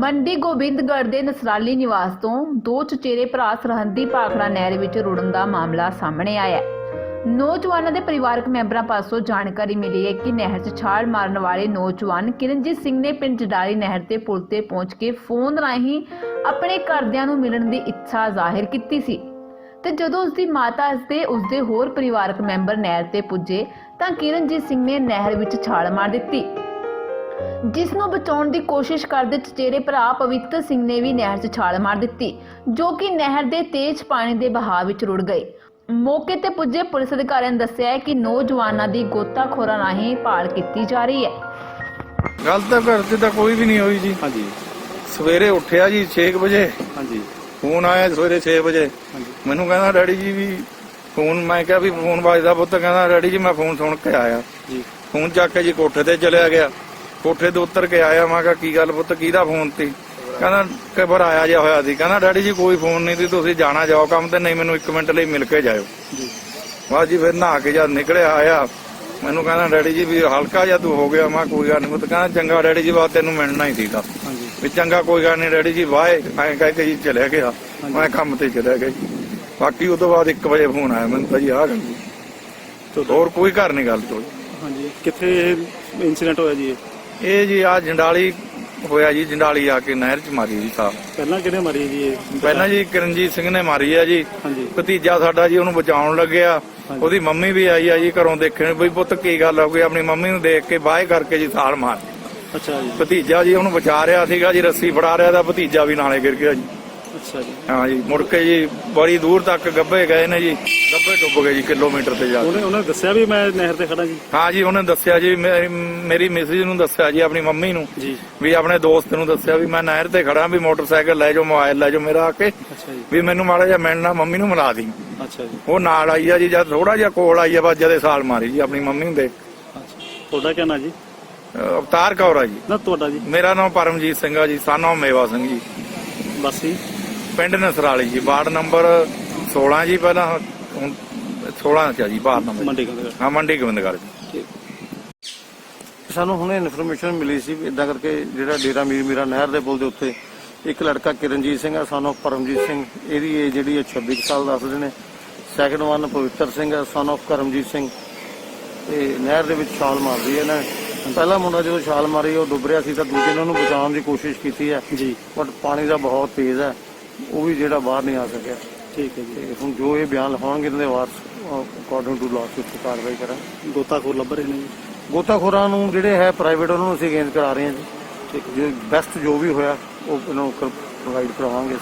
ਮੰਡੀ ਗੋਬਿੰਦਗੜ੍ਹ ਦੇ ਨਸਰਾਲੀ ਨਿਵਾਸ ਤੋਂ ਦੋ ਚਚੇਰੇ ਭਰਾ ਸਰਹੰਦੀ ਭਾਖੜਾ ਨਹਿਰ ਵਿੱਚ ਰੁੜਨ ਦਾ ਮਾਮਲਾ ਸਾਹਮਣੇ ਆਇਆ ਹੈ। ਨੌਜਵਾਨਾਂ ਦੇ ਪਰਿਵਾਰਕ ਮੈਂਬਰਾਂ ਪਾਸੋਂ ਜਾਣਕਾਰੀ ਮਿਲੀ ਹੈ ਕਿ ਨਹਿਰ 'ਚ ਛਾਲ ਮਾਰਨ ਵਾਲੇ ਨੌਜਵਾਨ ਕਿਰਨਜੀਤ ਸਿੰਘ ਨੇ ਪਿੰਡ ਜਡਾਲੀ ਨਹਿਰ ਤੇ ਪੁਲ ਤੇ ਪਹੁੰਚ ਕੇ ਫੋਨ ਰਾਹੀਂ ਆਪਣੇ ਘਰਦਿਆਂ ਨੂੰ ਮਿਲਣ ਦੀ ਇੱਛਾ ਜ਼ਾਹਿਰ ਕੀਤੀ ਸੀ। ਤੇ ਜਦੋਂ ਉਸਦੀ ਮਾਤਾ ਅਤੇ ਉਸਦੇ ਹੋਰ ਪਰਿਵਾਰਕ ਮੈਂਬਰ ਨਹਿਰ ਤੇ ਪੁੱਜੇ ਤਾਂ ਕਿਰਨਜੀਤ ਸਿੰਘ ਨੇ ਨਹਿਰ ਵਿੱਚ ਛਾਲ ਮਾਰ ਦਿੱਤੀ। ਜਿਸ ਨੂੰ ਬਚਾਉਣ ਦੀ ਕੋਸ਼ਿਸ਼ ਕਰਦੇ ਚਚੇਰੇ ਭਰਾ ਪਵਿੱਤਰ ਸਿੰਘ ਨੇ ਵੀ ਨਹਿਰ 'ਚ ਛਾਲ ਮਾਰ ਦਿੱਤੀ ਜੋ ਕਿ ਨਹਿਰ ਦੇ ਤੇਜ਼ ਪਾਣੀ ਦੇ ਬਹਾਅ ਵਿੱਚ ਰੁੜ ਗਏ। ਮੌਕੇ ਤੇ ਪੁੱਜੇ ਪੁਲਿਸ ਅਧਿਕਾਰੀਆਂ ਨੇ ਦੱਸਿਆ ਹੈ ਕਿ ਨੌਜਵਾਨਾਂ ਦੀ ਗੋਤਾਖੋਰਾਂ ਰਾਹੀਂ ਭਾਲ ਕੀਤੀ ਜਾ ਰਹੀ ਹੈ। ਗੱਲ ਤਾਂ ਘਰ 'ਚ ਤਾਂ ਕੋਈ ਵੀ ਨਹੀਂ ਹੋਈ ਜੀ। ਹਾਂਜੀ। ਸਵੇਰੇ ਉੱਠਿਆ ਜੀ 6 ਵਜੇ। ਹਾਂਜੀ। ਫੋਨ ਆਇਆ ਸਵੇਰੇ 6 ਵਜੇ। ਹਾਂਜੀ। ਮੈਨੂੰ ਕਹਿੰਦਾ ਡੈਡੀ ਜੀ ਵੀ ਫੋਨ ਮੈਂ ਕਿਹਾ ਵੀ ਫੋਨ ਵੱਜਦਾ ਪੁੱਤ। ਕਹਿੰਦਾ ਡੈਡੀ ਜੀ ਮੈਂ ਫੋਨ ਸੁਣ ਕੇ ਆਇਆ। ਜੀ। ਫੋਨ ਚੱਕ ਕੇ ਜੀ ਕੋਠੇ ਤੇ ਚਲਿਆ ਗਿਆ। ਕੋਠੇ ਤੋਂ ਉੱਤਰ ਕੇ ਆਇਆ ਮੈਂ ਕਿਹਾ ਕੀ ਗੱਲ ਪੁੱਤ ਕਿਹਦਾ ਫੋਨ ਤੇ ਕਹਿੰਦਾ ਕਬਰ ਆਇਆ ਜਿਹਾ ਹੋਇਆ ਸੀ। ਕਹਿੰਦਾ ਡੈਡੀ ਜੀ ਕੋਈ ਫੋਨ ਨਹੀਂ ਸੀ ਤੁਸੀਂ ਜਾਣਾ ਜਾਓ ਕੰਮ ਤੇ ਨਹੀਂ ਮੈਨੂੰ 1 ਮਿੰਟ ਲਈ ਮਿਲ ਕੇ ਜਾਇਓ। ਜੀ। ਬਾਅਦ ਜੀ ਫਿਰ ਨਹਾ ਕੇ ਜਦ ਨਿਕਲਿਆ ਆਇਆ। ਮੈਨੂੰ ਕਹਿੰਦਾ ਡੈਡੀ ਜੀ ਵੀ ਹਲਕਾ ਜਿਹਾ ਤੂੰ ਹੋ ਗਿਆ। ਮੈਂ ਕੋਈ ਗੱਲ ਨਹੀਂ ਪੁੱਤ। ਕਹਿੰਦਾ ਚੰਗਾ ਡੈਡੀ ਜੀ ਬਾਤ ਤੈਨੂੰ ਮਿਲਣਾ ਹੀ ਸੀਗਾ। ਵੀ ਚੰਗਾ ਕੋਈ ਗੱਲ ਨਹੀਂ ਡੈਡੀ ਜੀ ਵਾਏ। ਐਂ ਕਹਿ ਕੇ ਜੀ ਚਲਿਆ ਗਿਆ। ਮੈਂ ਕੰਮ ਤੇ ਚਲਿਆ ਗਿਆ ਜੀ। ਬਾਕੀ ਤੋਂ ਬਾਅਦ 1 ਵਜੇ ਫੋਨ ਆਇਆ ਮੈਨੂੰ ਤਾਂ ਜੀ ਆ ਗੱਲ। ਜੀ ਹੋਰ ਕੋਈ ਘਰ ਨਹੀਂ ਗੱਲ ਤੋਂ ਹਾਂਜੀ। ਕਿੱਥੇ ਇਹ ਇਨਸੀਡੈਂਟ ਹੋਇਆ ਜੀ ਇਹ? ਜੀ ਆ ਜੰਡਾਲੀ ਹੋਇਆ ਜੀ ਜੰਡਾਲੀ ਆ ਕੇ ਨਹਿਰ ਚ ਮਾਰੀ ਜੀ ਸਾਹਿਬ ਪਹਿਲਾਂ ਕਿਹਨੇ ਮਾਰੀ ਜੀ ਇਹ? ਪਹਿਲਾਂ ਜੀ ਕਿਰਨਜੀਤ ਸਿੰਘ ਨੇ ਮਾਰੀ ਆ ਜੀ। ਹਾਂਜੀ। ਭਤੀਜਾ ਸਾਡਾ ਜੀ ਉਹਨੂੰ ਬਚਾਉਣ ਲੱਗਿਆ। ਉਹਦੀ ਮੰਮੀ ਵੀ ਆਈ ਆ ਜੀ ਘਰੋਂ ਦੇਖਣ ਵੀ ਪੁੱਤ ਕੀ ਗੱਲ ਹੋ ਗਈ ਆਪਣੀ ਮੰਮੀ ਨੂੰ ਦੇਖ ਕੇ ਬਾਹਰ ਕਰਕੇ ਜੀ ਸਾਲ ਮਾਰ ਅੱਛਾ ਜੀ। ਭਤੀਜਾ ਜੀ ਉਹਨੂੰ ਬਚਾ ਰਿਹਾ ਸੀਗਾ ਜੀ ਰੱਸੀ ਫੜਾ ਰਿਹਾ ਤਾਂ ਭਤੀਜਾ ਵੀ ਨਾਲੇ ਗਿਰ ਗਿਆ ਜੀ। ਅੱਛਾ ਜੀ। ਹਾਂ ਜੀ ਮੁੜ ਕੇ ਜੀ ਬੜੀ ਦੂਰ ਤੱਕ ਗੱਬੇ ਗਏ ਨੇ ਜੀ ਗੱਬੇ ਡੁੱਬ ਗਏ ਜੀ ਕਿਲੋਮੀਟਰ ਤੇ ਜਾ ਕੇ। ਉਹਨੇ ਉਹਨੇ ਦੱਸਿਆ ਵੀ ਮੈਂ ਨਹਿਰ ਤੇ ਖੜਾ ਜੀ? ਹਾਂ ਜੀ ਉਹਨੇ ਦੱਸਿਆ ਜੀ ਮੇਰੀ ਮੇਰੀ ਮਿਸਿਸ ਨੂੰ ਦੱਸਿਆ ਜੀ ਆਪਣੀ ਮੰਮੀ ਨੂੰ। ਜੀ। ਵੀ ਆਪਣੇ ਦੋਸਤ ਨੂੰ ਦੱਸਿਆ ਵੀ ਮੈਂ ਨਹਿਰ ਤੇ ਖੜਾ ਵੀ ਮੋਟਰਸਾਈਕਲ ਲੈ ਜਾਓ ਮੋਬਾਈਲ ਲੈ ਜਾਓ ਮੇਰਾ ਆ ਕੇ। ਅੱਛਾ ਜੀ। ਵੀ ਮੈਨੂੰ ਮਾੜਾ ਜਿਹਾ ਮਿਲਣਾ ਮੰਮੀ ਨੂੰ ਮਿਲਾ ਦੀ। ਅੱਛਾ ਜੀ। ਉਹ ਨਾਲ ਆਈ ਆ ਜੀ ਜਦ ਥੋੜਾ ਜਿਹਾ ਕੋਲ ਆਈ ਆ ਬਸ ਜਦੇ ਸਾਲ ਮਾਰੀ ਜੀ ਆਪਣੀ ਮੰਮੀ ਦੇ ਅੱਛਾ ਤੁਹਾਡਾ ਕੀ ਨਾਂ ਜੀ? ਅਹ ਅਵਤਾਰ ਕੌਰ ਆ ਜੀ। ਨਾ ਤੁਹਾਡਾ ਜੀ। ਮੇਰਾ ਨਾਮ ਪਰਮਜੀਤ ਸਿੰਘ ਆ ਜੀ ਸਾਨੋ ਮੇਵਾ ਸਿੰਘ ਜੀ। ਬਾਸੀ ਪਿੰਡ ਨਸਰਾਲੀ ਜੀ ਵਾਰਡ ਨੰਬਰ 16 ਜੀ ਪਹਿਲਾਂ ਹੁਣ 16 ਚ ਆ ਜੀ ਵਾਰਡ ਨੰਬਰ। ਮੰਡੀ ਕੰਦਰ ਹਾਂ ਮੰਡੀ ਗੋਬਿੰਦਗੜ੍ਹ ਜੀ। ਸਾਨੂੰ ਹੁਣੇ ਇਨਫੋਰਮੇਸ਼ਨ ਮਿਲੀ ਸੀ ਇਦਾਂ ਕਰਕੇ ਜਿਹੜਾ ਡੇਰਾ ਮੀਰ ਮੀਰਾ ਨਹਿਰ ਦੇ ਪੁਲ ਦੇ ਉੱਤੇ ਇੱਕ ਲੜਕਾ ਕਿਰਨਜੀਤ ਸਿੰਘ ਆ ਸਾਨੂੰ ਪਰਮਜੀਤ ਸਿੰਘ। ਇਹਦੀ ਏਜ ਜਿਹੜੀ ਹੈ 26 ਕੁ ਸਾਲ ਦੱਸਦੇ ਨੇ। ਸੈਕੰਡ ਵਨ ਪਵਿੱਤਰ ਸਿੰਘ ਆ son of ਕਰਮਜੀਤ ਸਿੰਘ। ਤੇ ਨਹਿਰ ਦੇ ਵਿੱਚ ਛਾਲ ਮਾਰਦੀ ਹੈ ਨਾ। ਪਹਿਲਾ ਮੁੰਡਾ ਜਦੋਂ ਛਾਲ ਮਾਰੀ ਉਹ ਡੁੱਬ ਰਿਹਾ ਸੀ ਤਾਂ ਦੂਜੇ ਨੇ ਉਹਨੂੰ ਬਚਾਉਣ ਦੀ ਕੋਸ਼ਿਸ਼ ਕੀਤੀ ਹੈ ਜੀ। ਬਟ ਪਾਣੀ ਦਾ ਬਹੁਤ ਤੇਜ਼ ਹੈ ਉਹ ਵੀ ਜਿਹੜਾ ਬਾਹਰ ਨਹੀਂ ਆ ਸਕਿਆ। ਠੀਕ ਹੈ ਜੀ। ਤੇ ਹੁਣ ਜੋ ਇਹ ਬਿਆਨ ਲਿਖਾਉਣਗੇ ਇਹਨਾਂ ਦੇ ਵਾਰਸ ਅਕੋਰਡਿੰਗ ਟੂ ਲਾਅ ਉੱਤੇ ਕਾਰਵਾਈ ਕਰਾਂਗੇ। ਗੋਤਾਖੋਰ ਲੱਭ ਰਹੇ ਨੇ ਜੀ। ਗੋਤਾਖੋਰਾਂ ਨੂੰ ਜਿਹੜੇ ਹੈ ਪ੍ਰਾਈਵੇਟ ਉਹਨਾਂ ਨੂੰ ਅਸੀਂ ਅਗੇਂਜ ਕਰਾ ਰਹੇ ਹਾਂ ਜੀ। ਠੀਕ ਜੇ ਬੈਸਟ ਜੋ ਵੀ ਹੋਇਆ ਉਹ ਇਹਨਾਂ ਨੂੰ ਪ੍ਰੋਵਾਈਡ ਕਰਾਵਾਂਗੇ